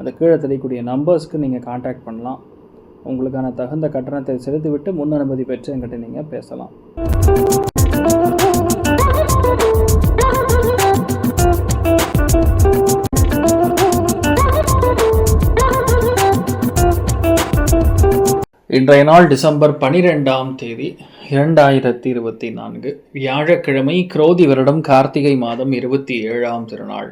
அந்த கீழே தெரியக்கூடிய நம்பர்ஸ்க்கு நீங்கள் காண்டாக்ட் பண்ணலாம். உங்களுக்கான தகுந்த கட்டணத்தை செலுத்திவிட்டு முன் அனுமதி பெற்று என்கிட்ட நீங்கள் பேசலாம். இன்றைய நாள் டிசம்பர் பனிரெண்டாம் தேதி இரண்டாயிரத்தி இருபத்தி நான்கு வியாழக்கிழமை குரோதி வருடம் கார்த்திகை மாதம் இருபத்தி ஏழாம் திருநாள்.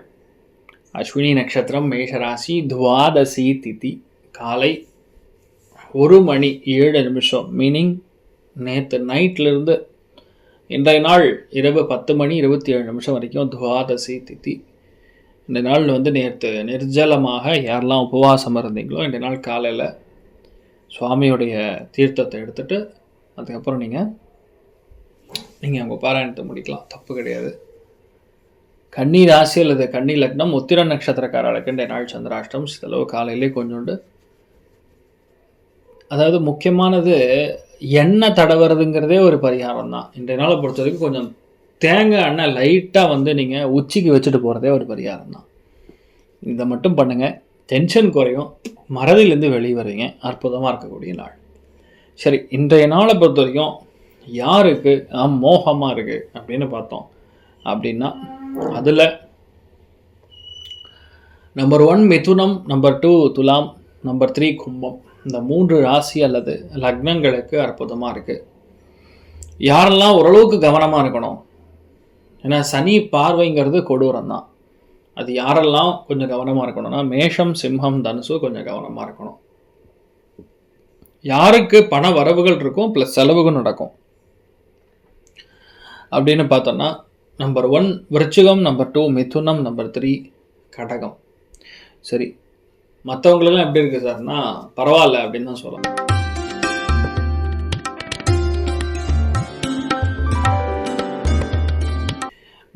அஸ்வினி நட்சத்திரம் மேஷராசி துவாதசி திதி காலை ஒரு மணி ஏழு நிமிஷம். மீனிங் நேற்று நைட்லேருந்து இன்றைய நாள் இரவு பத்து மணி இருபத்தி ஏழு நிமிஷம் வரைக்கும் துவாதசி திதி இந்த நாள் வந்து நேற்று நிர்ஜலமாக யாரெல்லாம் உபவாசம் இருந்தீங்களோ இந்த நாள் காலையில் சுவாமியுடைய தீர்த்தத்தை எடுத்துகிட்டு அதுக்கப்புறம் நீங்கள் நீங்கள் உங்கள் பாராயணத்தை முடிக்கலாம். தப்பு கிடையாது. கன்னி ராசி அல்லது கன்னி லக்னம் உத்திர நட்சத்திரக்காரர்களுக்கு இந்த நாள் சந்திராஷ்டம் சிலவு காலையிலே கொஞ்சோண்டு. அதாவது முக்கியமானது எண்ணெய் தடவுறதுங்கிறதே ஒரு பரிகாரம் தான் இன்றைய நாளை பொறுத்த வரைக்கும் கொஞ்சம் தேங்காய் எண்ணெய் லைட்டாக வந்து நீங்கள் உச்சிக்கு வச்சுட்டு போகிறதே ஒரு பரிகாரம் தான் இதை மட்டும் பண்ணுங்கள் டென்ஷன் குறையும். மறதிலேருந்து வெளியே வருவீங்க அற்புதமாக இருக்கக்கூடிய நாள். சரி இன்றைய நாளை பொறுத்த வரைக்கும் யாருக்கு மோகமாக இருக்குது அப்படின்னு பார்த்தோம். அப்படின்னா அதில் நம்பர் ஒன் மிதுனம் நம்பர் டூ துலாம் நம்பர் த்ரீ கும்பம். இந்த மூன்று ராசி அல்லது லக்னங்களுக்கு அற்புதமாக இருக்குது யாரெல்லாம் ஓரளவுக்கு கவனமாக இருக்கணும் ஏன்னா சனி பார்வைங்கிறது கொடூரம் தான். அது யாரெல்லாம் கொஞ்சம் கவனமாக இருக்கணும்னா மேஷம் சிம்மம் தனுசு கொஞ்சம் கவனமாக இருக்கணும். யாருக்கு பண வரவுகள் இருக்கும் ப்ளஸ் செலவுகள் நடக்கும். அப்படின்னு பார்த்தோன்னா நம்பர் ஒன் விருச்சிகம். நம்பர் டூ மிதுனம். நம்பர் த்ரீ கடகம். சரி மற்றவங்களெல்லாம் எப்படி இருக்குது சார்னா பரவாயில்ல அப்படின்னு தான் சொல்லலாம்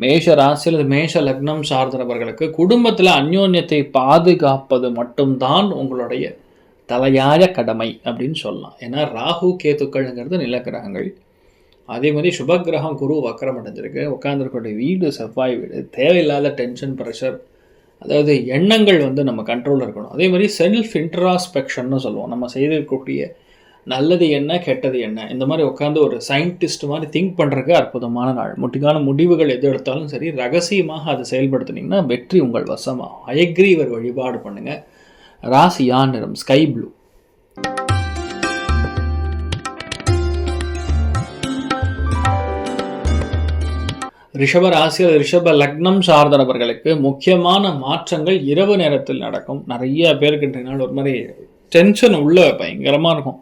மேஷ ராசி அல்லது மேஷ லக்னம் சார்ந்தவர்களுக்கு குடும்பத்தில் அந்யோன்யத்தை பாதுகாப்பது மட்டும்தான் உங்களுடைய தலையாய கடமை அப்படின்னு சொல்லலாம். ஏன்னா ராகு கேத்துக்கள்ங்கிறது நிலக்கிரகங்கள். அதே மாதிரி சுபகிரகம் குரு வக்கரம் அடைஞ்சிருக்கு. உட்காந்துருக்கூடிய வீடு செவ்வாய் வீடு தேவையில்லாத டென்ஷன் ப்ரெஷர் அதாவது எண்ணங்கள் வந்து நம்ம கண்ட்ரோலில் இருக்கணும். அதே மாதிரி செல்ஃப் இன்ட்ராஸ்பெக்ஷன்னு சொல்லுவோம். நம்ம செய்திருக்கக்கூடிய நல்லது என்ன கெட்டது என்ன? இந்த மாதிரி உட்காந்து ஒரு சயின்டிஸ்ட் மாதிரி திங்க் பண்ணுறதுக்கு அற்புதமான நாள். முட்டிக்கான முடிவுகள் எது எடுத்தாலும் சரி ரகசியமாக அதை செயல்படுத்துனீங்கன்னா வெற்றி உங்கள் வசமாகும். அயக்ரீவர் வழிபாடு பண்ணுங்கள் ராசியா நிறம்? ஸ்கை ப்ளூ ரிஷப ராசி அல்லது ரிஷப லக்னம் சார்ந்த நபர்களுக்கு முக்கியமான மாற்றங்கள் இரவு நேரத்தில் நடக்கும். நிறைய பேருக்கு ஒரு மாதிரி டென்ஷன் உள்ள பயங்கரமாக இருக்கும்.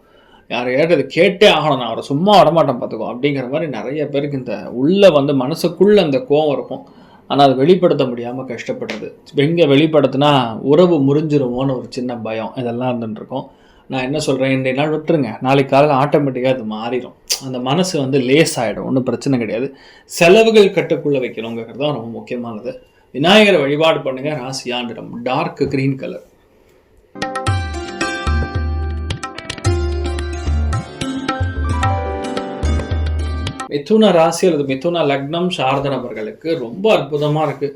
யார் கேட்டது கேட்டே ஆகணும் நான் அவரை சும்மா விடமாட்டேன் பார்த்துக்கோ அப்படிங்கிற மாதிரி நிறைய பேருக்கு இந்த உள்ளே வந்து மனசுக்குள்ளே அந்த கோவம் இருக்கும். ஆனால் அதை வெளிப்படுத்த முடியாமல் கஷ்டப்படுறது. எங்கே வெளிப்படுத்தினா உறவு முறிஞ்சிருமோன்னு ஒரு சின்ன பயம் இதெல்லாம் இருந்துட்டுருக்கோம் நான் என்ன சொல்கிறேன் இன்றைய நாள் விட்டுருங்க. நாளைக்கு காலையில் ஆட்டோமேட்டிக்காக அது மாறிடும் அந்த மனசு வந்து லேஸ் ஆகிடும் ஒன்றும் பிரச்சனை கிடையாது. செலவுகள் கட்டுக்குள்ளே வைக்கணுங்கிறது தான் ரொம்ப முக்கியமானது. விநாயகரை வழிபாடு பண்ணுங்கள் ராசியாண்டிடம் டார்க் க்ரீன் கலர் மிதுன ராசி அல்லது மிதுன லக்னம் சார்ந்த நபர்களுக்கு ரொம்ப அற்புதமாக இருக்குது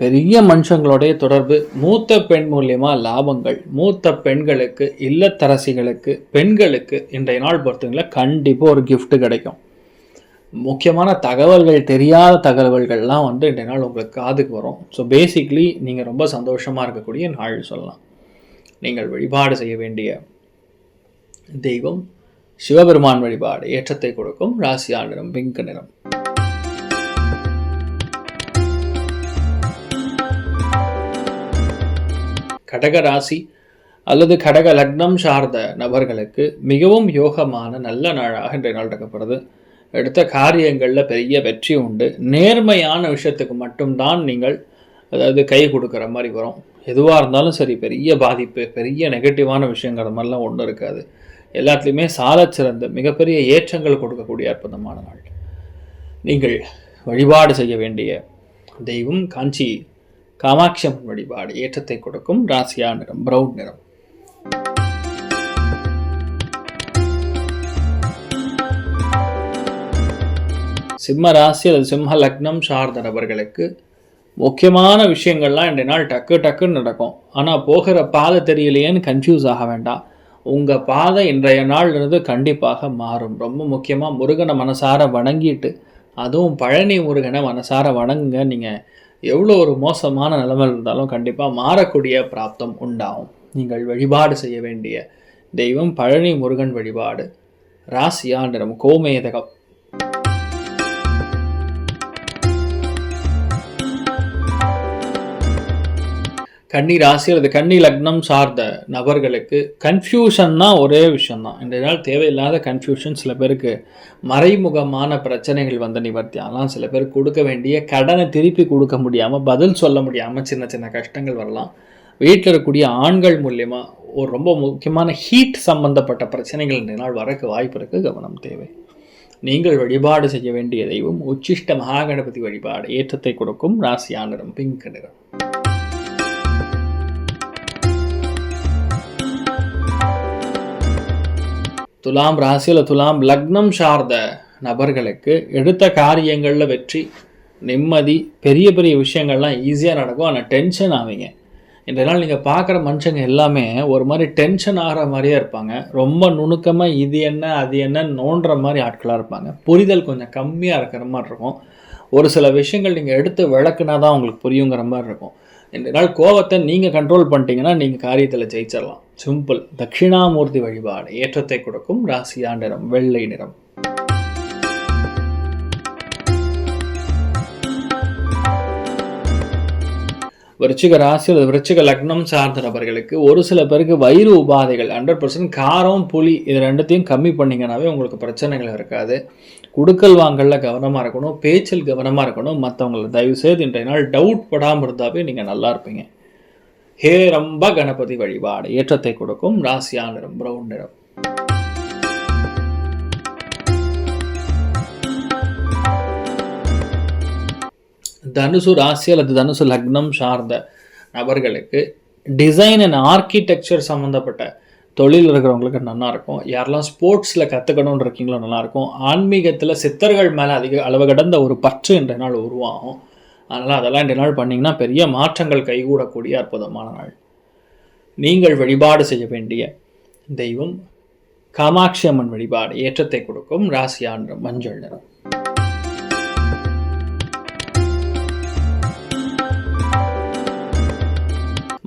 பெரிய மனுஷங்களுடைய தொடர்பு மூத்த பெண் மூலியமா லாபங்கள் மூத்த பெண்களுக்கு இல்லத்தரசிகளுக்கு பெண்களுக்கு இன்றைய நாள் பொறுத்தவங்களை கண்டிப்பாக ஒரு கிஃப்ட் கிடைக்கும். முக்கியமான தகவல்கள் தெரியாத தகவல்கள்லாம் வந்து இன்றைய நாள் உங்களுக்கு காதுக்கு வரும். ஸோ பேசிக்லி நீங்கள் ரொம்ப சந்தோஷமாக இருக்கக்கூடிய நாள் சொல்லலாம். நீங்கள் வழிபாடு செய்ய வேண்டிய தெய்வம் சிவபெருமான் வழிபாடு ஏற்றத்தை கொடுக்கும் ராசியா நிறம் பிங்க் நிறம். கடக ராசி அல்லது கடக லக்னம் சார்ந்த நபர்களுக்கு மிகவும் யோகமான நல்ல நாளாக இன்றைய நாள் நடக்கப்படுது. எடுத்த காரியங்களில் பெரிய வெற்றி உண்டு. நேர்மையான விஷயத்துக்கு மட்டும்தான் நீங்கள் அதாவது கை கொடுக்குற மாதிரி வரும். எதுவாக இருந்தாலும் சரி பெரிய பாதிப்பு பெரிய நெகட்டிவான விஷயங்கிற மாதிரிலாம் ஒன்றும் இருக்காது. எல்லாத்துலேயுமே சாலச்சிறந்த மிகப்பெரிய ஏற்றங்கள் கொடுக்கக்கூடிய அற்புதமான நாள். நீங்கள் வழிபாடு செய்ய வேண்டிய தெய்வம் காஞ்சி காமாட்சியம் வழிபாடு ஏற்றத்தை கொடுக்கும் ராசியா நிறம் பிரவுன் நிறம். சிம்ம ராசி அல்லது சிம்ம லக்னம் சார்ந்த நபர்களுக்கு முக்கியமான விஷயங்கள்லாம் இன்றைய நாள் டக்கு டக்குன்னு நடக்கும். ஆனால் போகிற பாதை தெரியலையேன்னு கன்ஃபியூஸ் ஆக வேண்டாம். உங்கள் பாதை இன்றைய நாள்லேருந்து கண்டிப்பாக மாறும். ரொம்ப முக்கியமாக முருகனை மனசார வணங்கிட்டு அதுவும் பழனி முருகனை மனசார வணங்குங்க. நீங்கள் எவ்வளோ ஒரு மோசமான நிலைமை இருந்தாலும் கண்டிப்பாக மாறக்கூடிய பிராப்தம் உண்டாகும். நீங்கள் வழிபாடு செய்ய வேண்டிய தெய்வம் பழனி முருகன் வழிபாடு. ராசியா நிறம் கோமேதகம். கன்னி ராசி அல்லது கன்னி லக்னம் சார்ந்த நபர்களுக்கு கன்ஃபியூஷன்னா ஒரே விஷயந்தான் இன்றைய நாள் தேவையில்லாத கன்ஃபியூஷன் சில பேருக்கு மறைமுகமான பிரச்சனைகள் வந்து நிவர்த்தி. ஆகலாம் சில பேர் கொடுக்க வேண்டிய கடனை திருப்பி கொடுக்க முடியாமல் பதில் சொல்ல முடியாமல் சின்ன சின்ன கஷ்டங்கள் வரலாம். வீட்டில் இருக்கக்கூடிய ஆண்கள் மூலயமா ஒரு ரொம்ப முக்கியமான ஹீட் சம்பந்தப்பட்ட பிரச்சனைகள் இன்றைய நாள் வரக்கு வாய்ப்பு இருக்குது கவனம் தேவை. நீங்கள் வழிபாடு செய்ய வேண்டிய தெய்வம் உச்சிஷ்ட மகாகணபதி வழிபாடு ஏற்றத்தை கொடுக்கும். ராசியா பிங்க் நிறம். துலாம் ராசியில் துலாம் லக்னம் சார்ந்த நபர்களுக்கு எடுத்த காரியங்களில் வெற்றி நிம்மதி பெரிய பெரிய விஷயங்கள்லாம் ஈஸியாக நடக்கும். ஆனால் டென்ஷன் ஆவீங்க. இந்த நாள் நீங்கள் பார்க்குற மனுஷங்க எல்லாமே ஒரு மாதிரி டென்ஷன் ஆகிற மாதிரியே இருப்பாங்க. ரொம்ப நுணுக்கமாக இது என்ன அது என்ன நோண்டுற மாதிரி ஆட்களாக இருப்பாங்க. புரிதல் கொஞ்சம் கம்மியாக இருக்கிற மாதிரி இருக்கும். ஒரு சில விஷயங்கள் நீங்கள் எடுத்து விளக்குனா தான் உங்களுக்கு புரியுங்கிற மாதிரி இருக்கும். இந்த நாள் கோவத்தை நீங்கள் கண்ட்ரோல் பண்ணிட்டீங்கன்னா நீங்கள் காரியத்தில் ஜெயிச்சிடலாம். சிம்பிள். தட்சிணாமூர்த்தி வழிபாடு. ஏற்றத்தை கொடுக்கும் ராசியா நிறம் வெள்ளை நிறம். விருச்சிக ராசி அல்லது விருச்சிக லக்னம் சார்ந்த நபர்களுக்கு ஒரு சில பேருக்கு வயிறு உபாதைகள் ஹண்ட்ரட் பர்சன்ட் காரம் புளி இது ரெண்டுத்தையும் கம்மி பண்ணிங்கனாவே உங்களுக்கு பிரச்சனைகள் இருக்காது. குடுக்கல் வாங்கலில் கவனமாக இருக்கணும் பேச்சில் கவனமாக இருக்கணும். மற்றவங்களை தயவுசெய்து இன்றைய நாள் டவுட் படாமல் இருந்தாவே நீங்கள் நல்லா இருப்பீங்க. ஹே ரொம்ப கணபதி வழிபாடு. ஏற்றத்தை கொடுக்கும் ராசியா நிறம் பிரவுன் நிறம் தனுசு ராசி அல்லது தனுசு லக்னம் சார்ந்த நபர்களுக்கு டிசைன் அண்ட் ஆர்கிடெக்சர் சம்மந்தப்பட்ட தொழில் இருக்கிறவங்களுக்கு நல்லாயிருக்கும் யாரெல்லாம் ஸ்போர்ட்ஸில் கற்றுக்கணும்னு இருக்கீங்களோ நல்லாயிருக்கும் ஆன்மீகத்தில் சித்தர்கள் மேலே அதிக அளவு கடந்த ஒரு பற்று என்ற நாள் உருவாகும். அதனால் அதெல்லாம் ரெண்டு நாள் பண்ணிங்கன்னா பெரிய மாற்றங்கள் கைகூடக்கூடிய அற்புதமான நாள். நீங்கள் வழிபாடு செய்ய வேண்டிய தெய்வம் காமாட்சி அம்மன் வழிபாடு ஏற்றத்தை கொடுக்கும் ராசியான் மஞ்சள் நிறம்.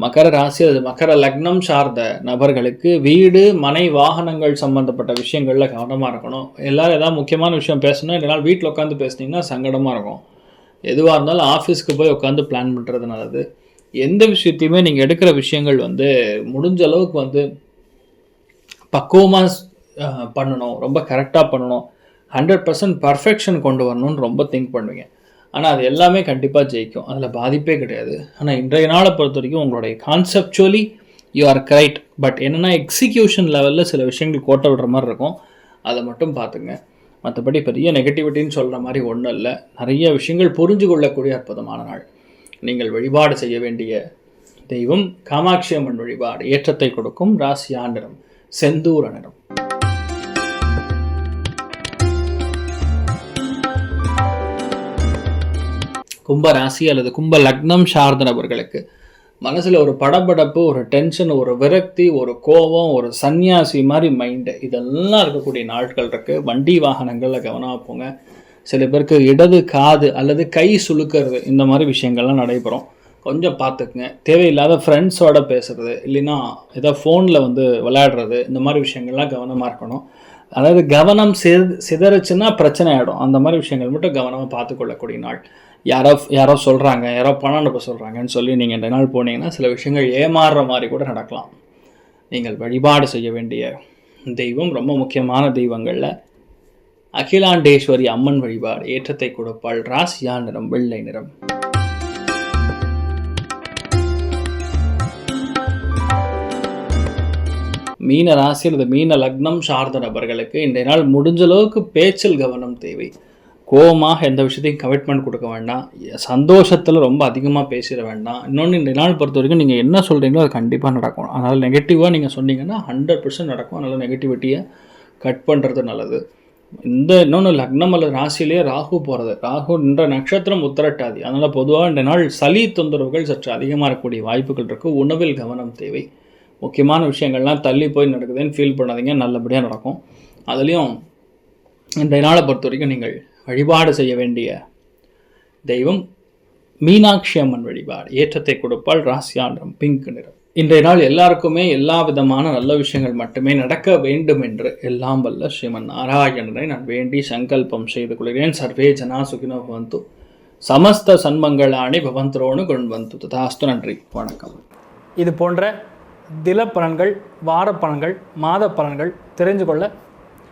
மகர ராசி அது மகர லக்னம் சார்ந்த நபர்களுக்கு வீடு மனை வாகனங்கள் சம்மந்தப்பட்ட விஷயங்களில் கவனமாக இருக்கணும். எல்லோரும் ஏதாவது முக்கியமான விஷயம் பேசணும் இல்லைனா வீட்டில் உட்காந்து பேசுனீங்கன்னா சங்கடமாக இருக்கும். எதுவாக இருந்தாலும் ஆஃபீஸ்க்கு போய் உட்காந்து பிளான் பண்ணுறது நல்லது. எந்த விஷயத்தையுமே நீங்கள் எடுக்கிற விஷயங்கள் வந்து முடிஞ்ச அளவுக்கு வந்து பக்குவமாக பண்ணணும். ரொம்ப கரெக்டாக பண்ணணும். ஹண்ட்ரட் பர்சன்ட் பர்ஃபெக்ஷன் கொண்டு வரணும்னு ரொம்ப திங்க் பண்ணுவீங்க. ஆனால் அது எல்லாமே கண்டிப்பாக ஜெயிக்கும். அதில் பாதிப்பே கிடையாது. ஆனால் இன்றைய நாளை பொறுத்த வரைக்கும் உங்களுடைய conceptually you are correct but என்னென்னா எக்ஸிக்யூஷன் லெவலில் சில விஷயங்கள் கோட்டை விடுற மாதிரி இருக்கும். அதை மட்டும் பார்த்துங்க. மற்றபடி பெரிய நெகட்டிவிட்டின்னு சொல்கிற மாதிரி ஒன்றும் இல்லை நிறைய விஷயங்கள் புரிஞ்சு கொள்ளக்கூடிய அற்புதமான நாள். நீங்கள் வழிபாடு செய்ய வேண்டிய தெய்வம் காமாட்சி அம்மன் வழிபாடு ஏற்றத்தை கொடுக்கும் ராசியா நிறம் செந்தூர நிறம் கும்ப ராசி அல்லது கும்ப லக்னம் சார்ந்த நபர்களுக்கு மனசில் ஒரு படபடப்பு ஒரு டென்ஷன் ஒரு விரக்தி ஒரு கோபம் ஒரு சன்னியாசி மாதிரி மைண்டு இதெல்லாம் இருக்கக்கூடிய நாட்கள் இருக்குது வண்டி வாகனங்களில் கவனமாக போங்க. சில பேருக்கு இடது காது அல்லது கை சுழுக்கிறது இந்த மாதிரி விஷயங்கள்லாம் நடைபெறும். கொஞ்சம் பார்த்துக்குங்க. தேவையில்லாத ஃப்ரெண்ட்ஸோட பேசுகிறது இல்லைன்னா ஏதோ ஃபோனில் வந்து விளையாடுறது இந்த மாதிரி விஷயங்கள்லாம் கவனமாக இருக்கணும். அதாவது கவனம் சித சிதறிச்சுன்னா பிரச்சனை ஆகிடும் அந்த மாதிரி விஷயங்கள் மட்டும் கவனமாக பார்த்துக்கொள்ளக்கூடிய நாள். யாரோ யாரோ சொல்கிறாங்க யாரோ பணம் அனுப்ப சொல்கிறாங்கன்னு சொல்லி நீங்கள் ரெண்டு நாள் போனீங்கன்னா சில விஷயங்கள் ஏமாறுற மாதிரி கூட நடக்கலாம். நீங்கள் வழிபாடு செய்ய வேண்டிய தெய்வம் ரொம்ப முக்கியமான தெய்வங்களில் அகிலாண்டேஸ்வரி அம்மன் வழிபாடு ஏற்றத்தை கொடுப்பாள் ராசியா நிறம் வெள்ளை நிறம். மீன ராசி அல்லது மீன லக்னம் சார்ந்த நபர்களுக்கு இன்றைய நாள் முடிஞ்ச அளவுக்கு பேச்சில் கவனம் தேவை. கோவமாக எந்த விஷயத்தையும் கமிட்மெண்ட் கொடுக்க வேண்டாம். சந்தோஷத்தில் ரொம்ப அதிகமாக பேசிட வேண்டாம். இன்னொன்று இந்த நாள் பொறுத்த வரைக்கும் நீங்கள் என்ன சொல்கிறீங்களோ அது கண்டிப்பாக நடக்கும். அதனால் நெகட்டிவாக நீங்கள் சொன்னீங்கன்னா ஹண்ட்ரட் பர்சன்ட் நடக்கும். அதனால் நெகட்டிவிட்டியை கட் பண்ணுறது நல்லது. இந்த இன்னொன்று லக்னம் அல்லது ராசியிலேயே ராகு போகிறது ராகு என்ற நட்சத்திரம் உத்தரட்டாதி. அதனால் பொதுவாக இந்த நாள் சளி தொந்தரவுகள் சற்று அதிகமாக இருக்கக்கூடிய வாய்ப்புகள் இருக்குது உணவில் கவனம் தேவை. முக்கியமான விஷயங்கள்லாம் தள்ளி போய் நடக்குதுன்னு ஃபீல் பண்ணாதீங்க. நல்லபடியாக நடக்கும். அதுலேயும் இந்த நாளை பொறுத்த வரைக்கும் நீங்கள் வழிபாடு செய்ய வேண்டிய தெய்வம் மீனாட்சி அம்மன் வழிபாடு. ஏற்றத்தை கொடுப்பால் ராசியாண்டம் பிங்க் நிறம். இன்றைய நாள் எல்லாருக்குமே எல்லா விதமான நல்ல விஷயங்கள் மட்டுமே நடக்க வேண்டும் என்று எல்லாம் வல்ல ஸ்ரீமன் நாராயணனை நான் வேண்டி சங்கல்பம் செய்து கொள்கிறேன். சர்வே ஜனா சுகினோ பவந்து. சமஸ்த சன்மங்களாணி பவந்தரோனு கொண்டு ததாஸ்து நன்றி வணக்கம். இது போன்ற தில பலன்கள் வார பலன்கள் மாத பலன்கள் தெரிஞ்சு கொள்ள